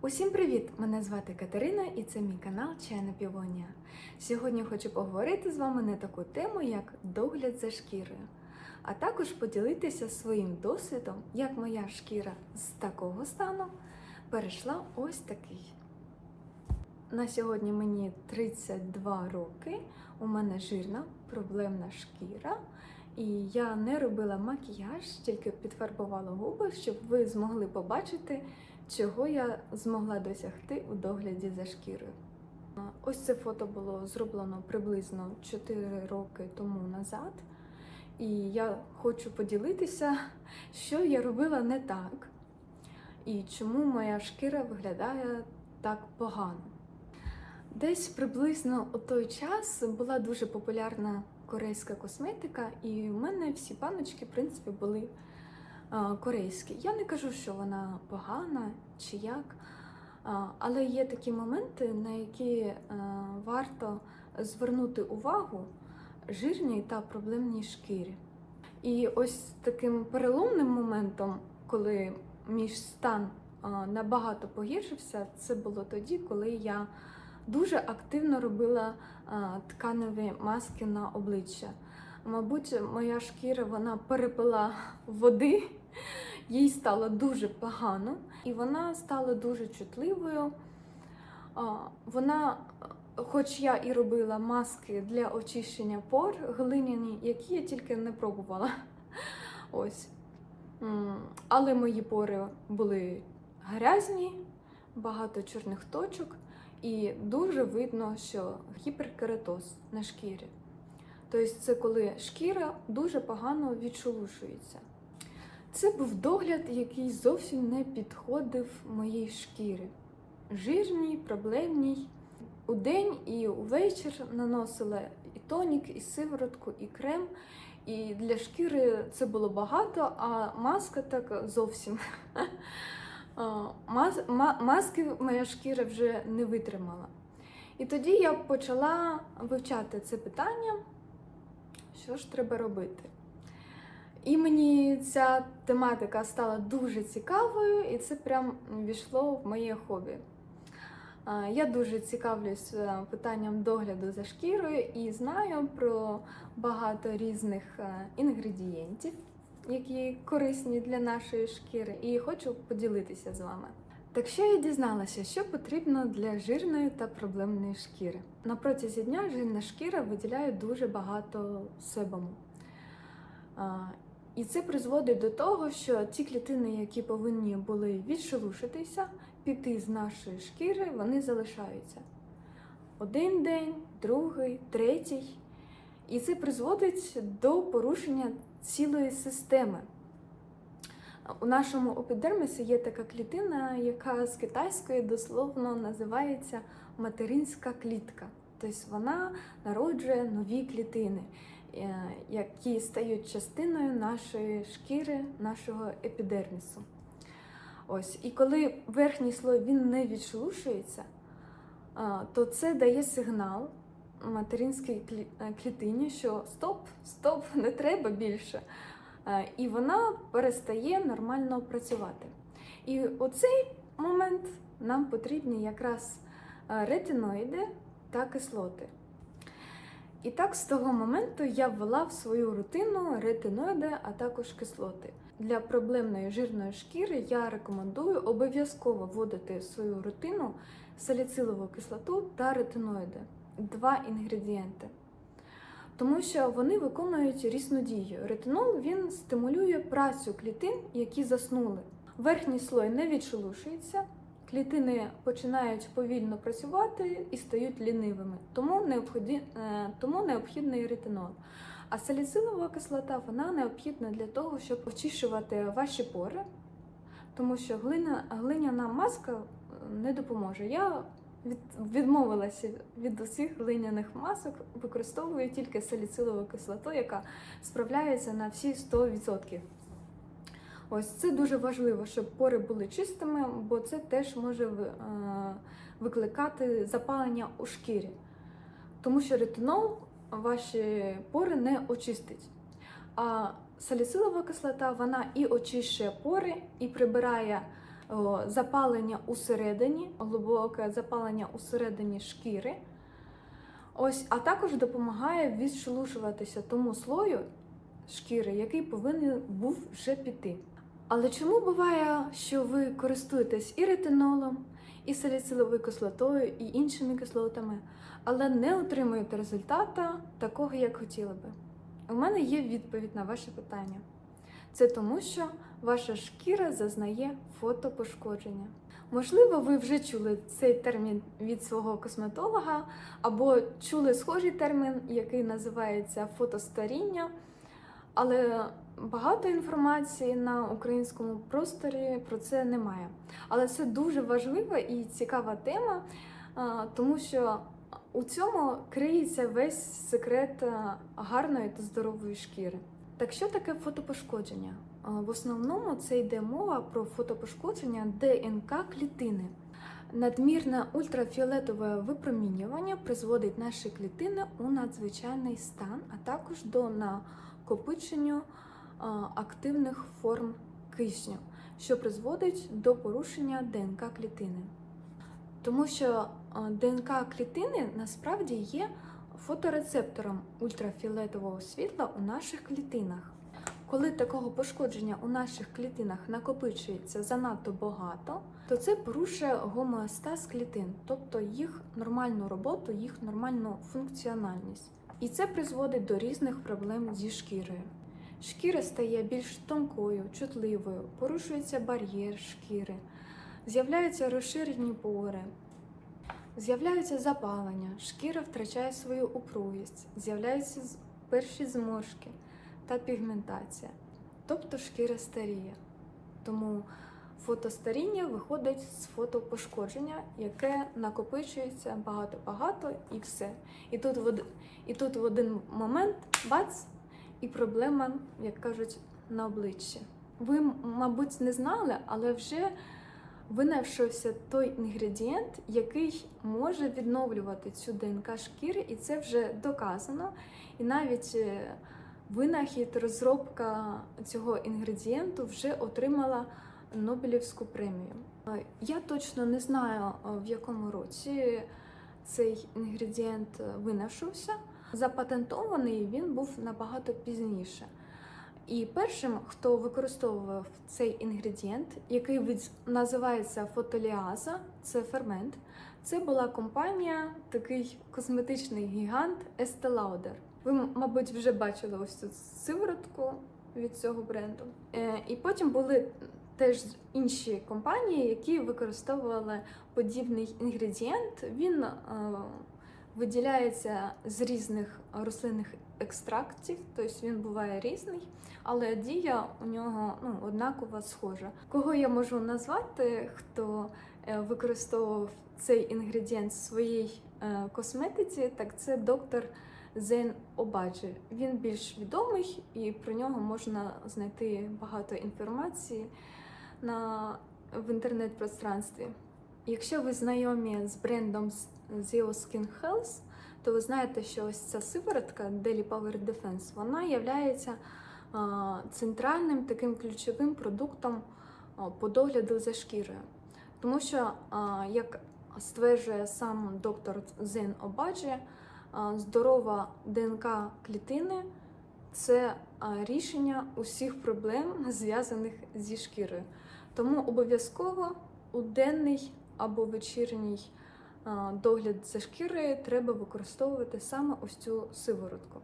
Усім привіт! Мене звати Катерина і це мій канал Чайна Півонія. Сьогодні хочу поговорити з вами на таку тему, як догляд за шкірою, а також поділитися своїм досвідом, як моя шкіра з такого стану перейшла ось такий. На сьогодні мені 32 роки, у мене жирна проблемна шкіра, і я не робила макіяж, тільки підфарбувала губи, щоб ви змогли побачити, чого я змогла досягти у догляді за шкірою. Ось це фото було зроблено приблизно 4 роки тому назад. І я хочу поділитися, що я робила не так, і чому моя шкіра виглядає так погано. Десь приблизно у той час була дуже популярна корейська косметика, і в мене всі паночки, в принципі, були а, корейські. Я не кажу, що вона погана чи як, але є такі моменти, на які варто звернути увагу жирній та проблемній шкірі. І ось таким переломним моментом, коли мій стан набагато погіршився, це було тоді, коли я дуже активно робила тканеві маски на обличчя. Мабуть, моя шкіра вона перепила води, їй стало дуже погано, і вона стала дуже чутливою. Вона, хоч я і робила маски для очищення пор глиняні, які я тільки не пробувала. Ось. Але мої пори були грязні, багато чорних точок. І дуже видно, що гіперкератоз на шкірі. Тобто це коли шкіра дуже погано відшелушується. Це був догляд, який зовсім не підходив моїй шкірі. Жирній, проблемній. У день і увечір наносила і тонік, і сиворотку, і крем. І для шкіри це було багато, а маска так зовсім. Маски моя шкіра вже не витримала. І тоді я почала вивчати це питання, що ж треба робити. І мені ця тематика стала дуже цікавою, і це прям війшло в моє хобі. Я дуже цікавлюсь е, питанням догляду за шкірою і знаю про багато різних е, інгредієнтів які корисні для нашої шкіри, і хочу поділитися з вами. Так що я дізналася, що потрібно для жирної та проблемної шкіри. На протязі дня жирна шкіра виділяє дуже багато себому. І це призводить до того, що ті клітини, які повинні були відшелушитися, піти з нашої шкіри, вони залишаються. Один день, другий, третій. І це призводить до порушення цілої системи. У нашому епідермісі є така клітина, яка з китайської дословно називається материнська клітка. Тобто вона народжує нові клітини, які стають частиною нашої шкіри, нашого епідермісу. Ось, І коли верхній слой він не відшелушується, то це дає сигнал материнській клітині, що стоп, стоп, не треба більше. І вона перестає нормально працювати. І у цей момент нам потрібні якраз ретиноїди та кислоти. І так, з того моменту я ввела в свою рутину ретиноїди, а також кислоти. Для проблемної жирної шкіри я рекомендую обов'язково вводити в свою рутину саліцилову кислоту та ретиноїди два інгредієнти. Тому що вони виконують різну дію. Ретинол він стимулює працю клітин, які заснули. Верхній слой не відшелушується, клітини починають повільно працювати і стають лінивими, тому необхідний, тому необхідний ретинол. А саліцилова кислота вона необхідна для того, щоб очищувати ваші пори, тому що глина, глиняна маска не допоможе. Я від, відмовилася від усіх глиняних масок, використовую тільки саліцилову кислоту, яка справляється на всі 100%. Ось це дуже важливо, щоб пори були чистими, бо це теж може е, викликати запалення у шкірі. Тому що ретинол ваші пори не очистить. А саліцилова кислота вона і очищує пори, і прибирає запалення усередині, глибоке запалення усередині шкіри. Ось, а також допомагає відшелушуватися тому слою шкіри, який повинен був вже піти. Але чому буває, що ви користуєтесь і ретинолом, і саліциловою кислотою, і іншими кислотами, але не отримуєте результата такого, як хотіли би? У мене є відповідь на ваше питання. Це тому, що ваша шкіра зазнає фотопошкодження. Можливо, ви вже чули цей термін від свого косметолога, або чули схожий термін, який називається фотостаріння. Але багато інформації на українському просторі про це немає. Але це дуже важлива і цікава тема, тому що у цьому криється весь секрет гарної та здорової шкіри. Так що таке фотопошкодження? В основному це йде мова про фотопошкодження ДНК клітини. Надмірне ультрафіолетове випромінювання призводить наші клітини у надзвичайний стан, а також до накопиченню активних форм кисню, що призводить до порушення ДНК клітини. Тому що ДНК клітини насправді є фоторецептором ультрафіолетового світла у наших клітинах. Коли такого пошкодження у наших клітинах накопичується занадто багато, то це порушує гомеостаз клітин, тобто їх нормальну роботу, їх нормальну функціональність. І це призводить до різних проблем зі шкірою. Шкіра стає більш тонкою, чутливою, порушується бар'єр шкіри, з'являються розширені пори, з'являються запалення, шкіра втрачає свою упругість, з'являються перші зморшки та пігментація, тобто шкіра старіє. Тому фотостаріння виходить з фотопошкодження, яке накопичується багато-багато і все. І тут, в од- і тут в один момент бац, і проблема, як кажуть, на обличчі. Ви, мабуть, не знали, але вже винайшовся той інгредієнт, який може відновлювати цю ДНК шкіри, і це вже доказано. І навіть е, винахід, розробка цього інгредієнту вже отримала Нобелівську премію. Е, Я точно не знаю, е, в якому році цей інгредієнт винайшовся. Запатентований він був набагато пізніше. І першим, хто використовував цей інгредієнт, який від- називається фотоліаза, це фермент, це була компанія, такий косметичний гігант Estee Lauder. Ви, мабуть, вже бачили ось цю сиворотку від цього бренду. Е, І потім були теж інші компанії, які використовували подібний інгредієнт. Він е, виділяється з різних рослинних екстрактів, тобто він буває різний, але дія у нього ну, однакова схожа. Кого я можу назвати, хто е, використовував цей інгредієнт в своїй е, косметиці, так це доктор Зен Обаджі. Він більш відомий і про нього можна знайти багато інформації на, в інтернет-пространстві. Якщо ви знайомі з брендом Zeo Skin Health, то ви знаєте, що ось ця сиворотка Daily Power Defense, вона є центральним таким ключовим продуктом по догляду за шкірою. Тому що, як стверджує сам доктор Зен Обаджі, здорова ДНК клітини це рішення усіх проблем, зв'язаних зі шкірою. Тому обов'язково у денний або вечірній догляд за шкірою треба використовувати саме ось цю сиворотку.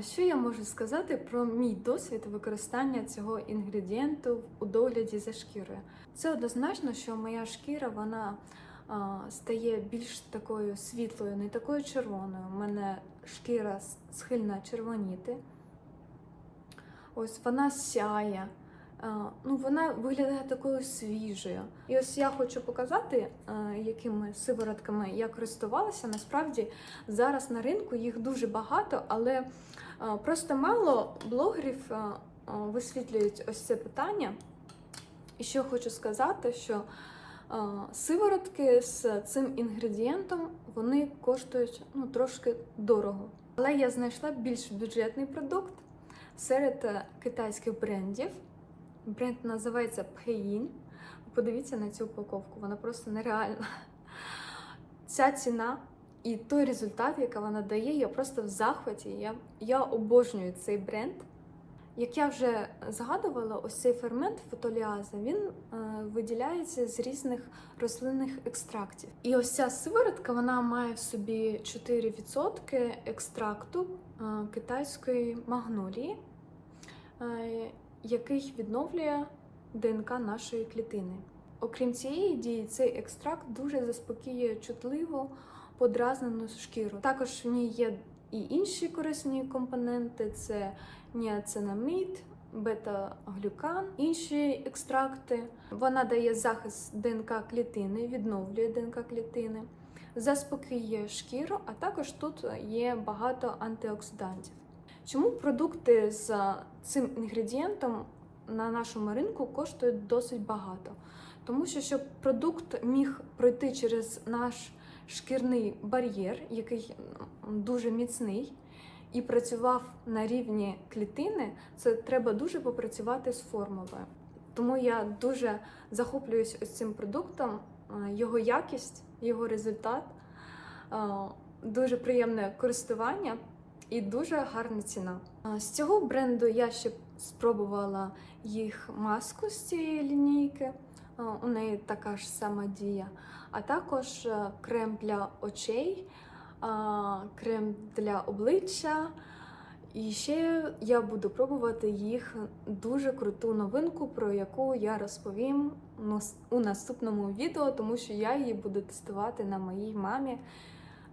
Що я можу сказати про мій досвід використання цього інгредієнту у догляді за шкірою? Це однозначно, що моя шкіра вона стає більш такою світлою, не такою червоною. У мене шкіра схильна червоніти. Ось вона сяє. А, Ну, вона виглядає такою свіжою. І ось я хочу показати, якими сиворотками я користувалася. Насправді зараз на ринку їх дуже багато, але просто мало блогерів висвітлюють ось це питання. І що хочу сказати, що сиворотки з цим інгредієнтом вони коштують ну, трошки дорого. Але я знайшла більш бюджетний продукт серед е, китайських брендів. Бренд називається Phein. подивіться на цю упаковку, вона просто нереальна. Ця ціна і той результат, який вона дає, я просто в захваті. Я, я обожнюю цей бренд. Як я вже згадувала, ось цей фермент фотоліаза він е, виділяється з різних рослинних екстрактів. І ось ця сиворотка вона має в собі 4% екстракту е, китайської магнолії, е, який відновлює ДНК нашої клітини. Окрім цієї дії, цей екстракт дуже заспокоює чутливу подразнену шкіру. Також в ній є і інші корисні компоненти: це ніацинамід, бета-глюкан, інші екстракти. Вона дає захист ДНК клітини, відновлює ДНК клітини, заспокоює шкіру, а також тут є багато антиоксидантів. Чому продукти з цим інгредієнтом на нашому ринку коштують досить багато? Тому що щоб продукт міг пройти через наш шкірний бар'єр, який дуже міцний, і працював на рівні клітини, це треба дуже попрацювати з формулою. Тому я дуже захоплююсь ось цим продуктом, е, його якість, його результат, е, дуже приємне користування і дуже гарна ціна. З цього бренду я ще спробувала їх маску з цієї лінійки. У неї така ж сама дія, а також е, крем для очей, крем для обличчя. І ще я буду пробувати їх дуже круту новинку, про яку я розповім у наступному відео, тому що я її буду тестувати на моїй мамі,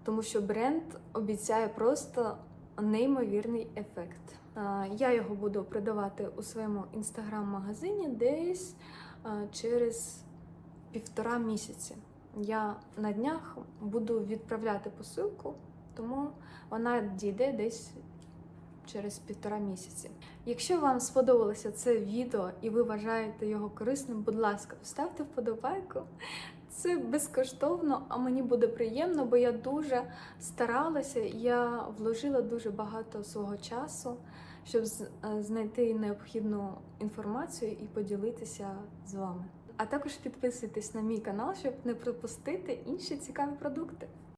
тому що бренд обіцяє просто неймовірний ефект. Я його буду продавати у своєму інстаграм-магазині десь через півтора місяці. Я на днях буду відправляти посилку, тому вона дійде десь через півтора місяці. Якщо вам сподобалося це відео і ви вважаєте його корисним, будь ласка, поставте вподобайку. Це безкоштовно, а мені буде приємно, бо я дуже старалася, я вложила дуже багато свого часу, щоб е, знайти необхідну інформацію і поділитися з вами. А також підписуйтесь на мій канал, щоб не пропустити інші цікаві продукти.